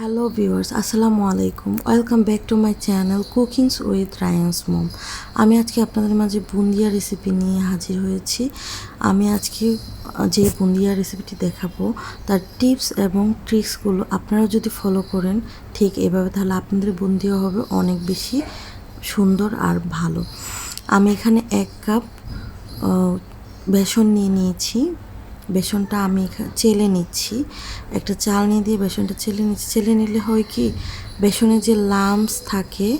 Hello viewers আসসালামু আলাইকুম welcome back to my channel cookings with Rayan's mom আমি আজকে আপনাদের মাঝে বুন্দিয়া রেসিপি নিয়ে হাজির হয়েছি। আমি আজকে যে বুন্দিয়া রেসিপিটি দেখাবো, তার টিপস এবং ট্রিক্সগুলো আপনারা যদি ফলো করেন, ঠিক এভাবে তাহলে আপনাদের বুন্দিয়া হবে অনেক বেশি সুন্দর আর ভালো। আমি এখানে এক কাপ বেসন নিয়ে নিয়েছি। বেসনটা আমি চেলে নিচ্ছি। একটা চালনি দিয়ে বেসনটা চেলে নিচ্ছি। চেলে নিলে হয় কি বেসনের যে লামস থাকে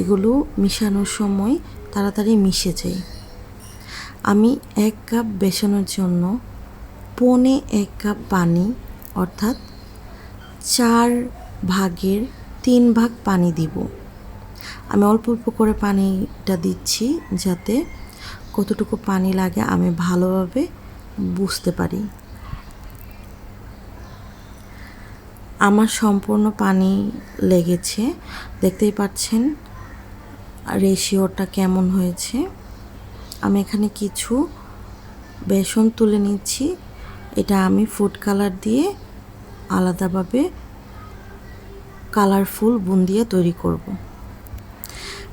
এগুলো মিশানোর সময় তাড়াতাড়ি মিশে যায়। আমি এক কাপ বেসনের জন্য পনে এক কাপ পানি, অর্থাৎ চার ভাগের তিন ভাগ পানি দিব। আমি অল্প অল্প করে পানিটা দিচ্ছি যাতে কতটুকু পানি লাগে আমি ভালোভাবে বুঝতে পারি। আমার সম্পূর্ণ পানি লেগেছে। দেখতেই পাচ্ছেন, রেশিওটা কেমন হয়েছে। আমি এখানে কিছু বেসন তুলে নিচ্ছি। এটা আমি ফুড কালার দিয়ে আলাদাভাবে কালারফুল বুন্দিয়া তৈরি করব।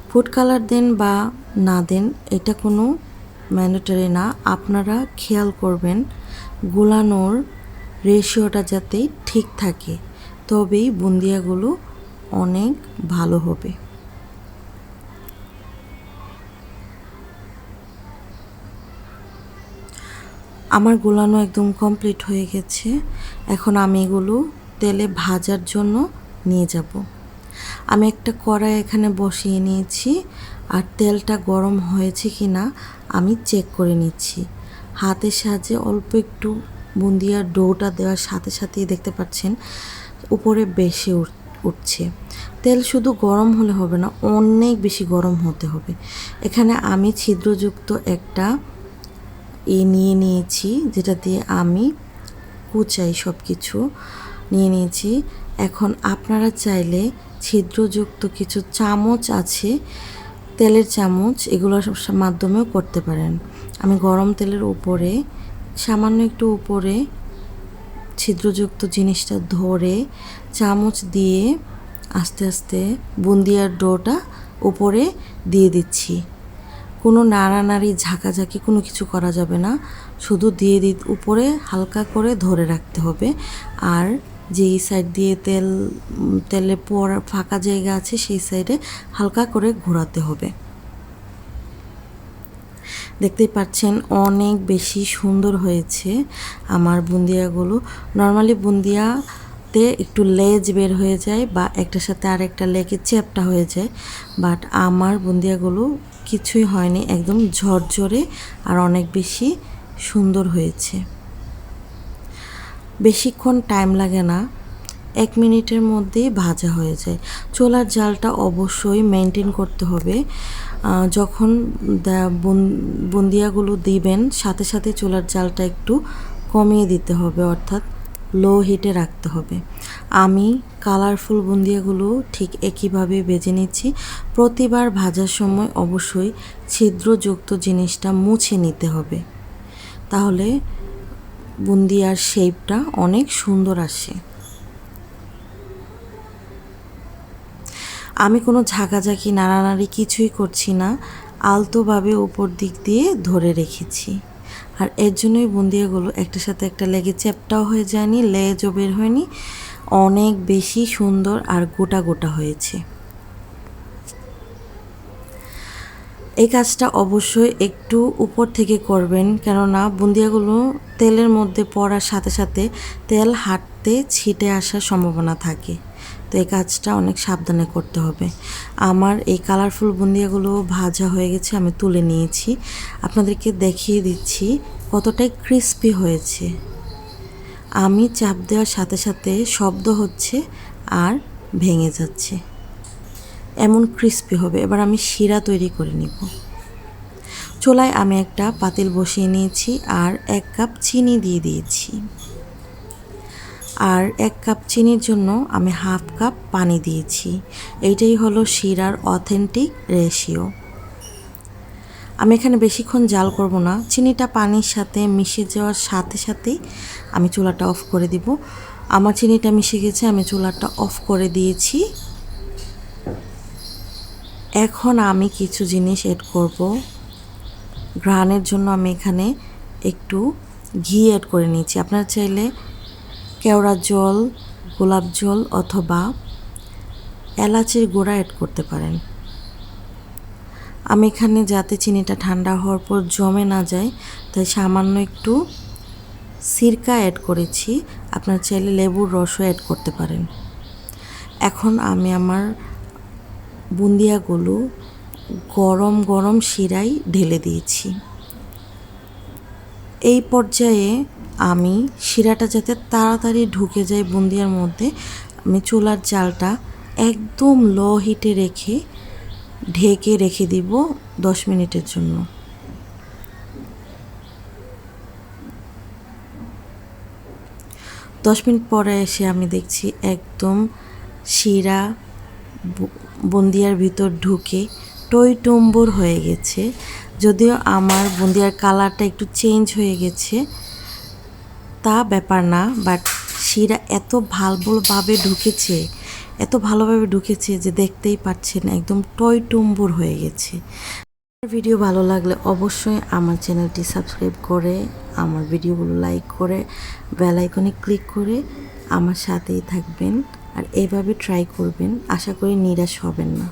ফুড কালার দেন বা না দেন, এটা কোনো ম্যান্ডেটরি না, আপনারা খেয়াল করবেন গুলানোর রেশিওটা যাতে ঠিক থাকে, তবেই বুন্দিয়াগুলো অনেক ভালো হবে। আমার গোলানো একদম কমপ্লিট হয়ে গেছে, এখন আমি এগুলো তেলে ভাজার জন্য নিয়ে যাব। আমি একটা কড়াই এখানে বসিয়ে নিয়েছি, আর তেলটা গরম হয়েছে কি না আমি চেক করে নিচ্ছি। হাতের সাহায্যে অল্প একটু বুন্দিয়ার ডোটা দেওয়ার সাথে সাথেই দেখতে পাচ্ছেন, উপরে বেশি উঠ- উঠছে। তেল শুধু গরম হলে হবে না, অনেক বেশি গরম হতে হবে। এখানে আমি ছিদ্রযুক্ত একটা এ নিয়ে নিয়েছি, যেটা দিয়ে আমি কুচাই সব কিছু নিয়ে নিয়েছি। এখন আপনারা চাইলে ছিদ্রযুক্ত কিছু চামচ আছে, তেলের চামচ এগুলোর মাধ্যমেও করতে পারেন। আমি গরম তেলের উপরে, সামান্য একটু উপরে ছিদ্রযুক্ত জিনিসটা ধরে চামচ দিয়ে আস্তে আস্তে বুন্দিয়ার ডোটা উপরে দিয়ে দিচ্ছি। কোনো নাড়ানাড়ি, ঝাঁকাঝাঁকি কোনো কিছু করা যাবে না। শুধু দিয়ে দি, উপরে হালকা করে ধরে রাখতে হবে। আর যেই সাইড দিয়ে তেল তেলে পড়া ফাঁকা জায়গা আছে, সেই সাইডে হালকা করে ঘোরাতে হবে। দেখতেই পাচ্ছেন অনেক বেশি সুন্দর হয়েছে আমার বুন্দিয়াগুলো। নর্মালি বুন্দিয়াতে একটু লেজ বের হয়ে যায় বা একটার সাথে আর একটা লেগে চ্যাপটা হয়ে যায় বাট আমার বুন্দিয়াগুলো কিছুই হয়নি, একদম ঝরঝরে আর অনেক বেশি সুন্দর হয়েছে। বেশিক্ষণ টাইম লাগে না, এক মিনিটের মধ্যেই ভাজা হয়ে যায়। চোলার জালটা অবশ্যই মেনটেন করতে হবে। যখন বুন্দিয়াগুলো দিবেন, সাথে সাথে চোলার জালটা একটু কমিয়ে দিতে হবে, অর্থাৎ লো হিটে রাখতে হবে। আমি কালারফুল বুন্দিয়াগুলো ঠিক একইভাবে বেজে নিচ্ছি। প্রতিবার ভাজার সময় অবশ্যই ছিদ্রযুক্ত জিনিসটা মুছে নিতে হবে। তাহলে বুন্দিয়ার শেপটা অনেক সুন্দর আসে। আমি কোনো ঝাঁকাঝাঁকি, নাড়ানাড়ি কিছুই করছি না, আলতোভাবে উপর দিক দিয়ে ধরে রেখেছি। আর এর জন্যই বুন্দিয়াগুলো একটার সাথে একটা লেগে চ্যাপটাও হয়ে যায়নি, লেজও বের হয়নি, অনেক বেশি সুন্দর আর গোটা গোটা হয়েছে। এই কাজটা অবশ্যই একটু উপর থেকে করবেন, কেননা বুন্দিয়াগুলো তেলের মধ্যে পড়ার সাথে সাথে তেল হাঁটতে ছিটে আসার সম্ভাবনা থাকে। তো এই কাজটা অনেক সাবধানে করতে হবে। আমার এই কালারফুল বুন্দিয়াগুলো ভাজা হয়ে গেছে, আমি তুলে নিয়েছি। আপনাদেরকে দেখিয়ে দিচ্ছি কতটাই ক্রিস্পি হয়েছে। আমি চাপ দেওয়ার সাথে সাথে শব্দ হচ্ছে আর ভেঙে যাচ্ছে। এমন ক্রিস্পি হবে। এবার আমি শিরা তৈরি করে নিব। চুলায় আমি একটা পাতিল বসিয়ে নিয়েছি আর এক কাপ চিনি দিয়ে দিয়েছি। আর এক কাপ চিনির জন্য আমি হাফ কাপ পানি দিয়েছি। এইটাই হলো শিরার অথেন্টিক রেশিও আমি এখানে বেশিক্ষণ জাল করব না। চিনিটা পানির সাথে মিশে যাওয়ার সাথে সাথেই আমি চুলাটা অফ করে দিব। আমার চিনিটা মিশে গেছে, আমি চুলাটা অফ করে দিয়েছি। এখন আমি কিছু জিনিস এড করব। ঘ্রাণের জন্য আমি এখানে একটু ঘি অ্যাড করে নিয়েছি। আপনারা চাইলে কেওড়া জল, গোলাপ জল অথবা এলাচের গুঁড়া অ্যাড করতে পারেন। আমি এখানে যাতে চিনিটা ঠান্ডা হওয়ার পর জমে না যায়, তাই সামান্য একটু সিরকা অ্যাড করেছি। আপনার চাইলে লেবুর রসও অ্যাড করতে পারেন। এখন আমি আমার বুন্দিয়াগুলো গরম গরম শিরায় ঢেলে দিয়েছি। এই পর্যায়ে আমি শিরাটা যাতে তাড়াতাড়ি ঢুকে যায় বুন্দিয়ার মধ্যে, আমি চুলার জালটা একদম লো হিটে রেখে ঢেকে রেখে দিব দশ মিনিটের জন্য। দশ মিনিট পরে এসে আমি দেখছি একদম শিরা বুন্দিয়ার ভিতর ঢুকে টই টম্বুর হয়ে গেছে। যদিও আমার বন্দিয়ার কালারটা একটু চেঞ্জ হয়ে গেছে, তা ব্যাপার না বাট শিরা এত ভালোভাবে ঢুকেছে, এত ভালোভাবে ঢুকেছে যে দেখতেই পাচ্ছেন একদম টয় টম্বুর হয়ে গেছে। আমার ভিডিও ভালো লাগলে অবশ্যই আমার চ্যানেলটি সাবস্ক্রাইব করে, আমার ভিডিওগুলো লাইক করে বেল আইকনে ক্লিক করে আমার সাথেই থাকবেন। আর এভাবে ট্রাই করবেন আশা করি নিরাশ হবেন না।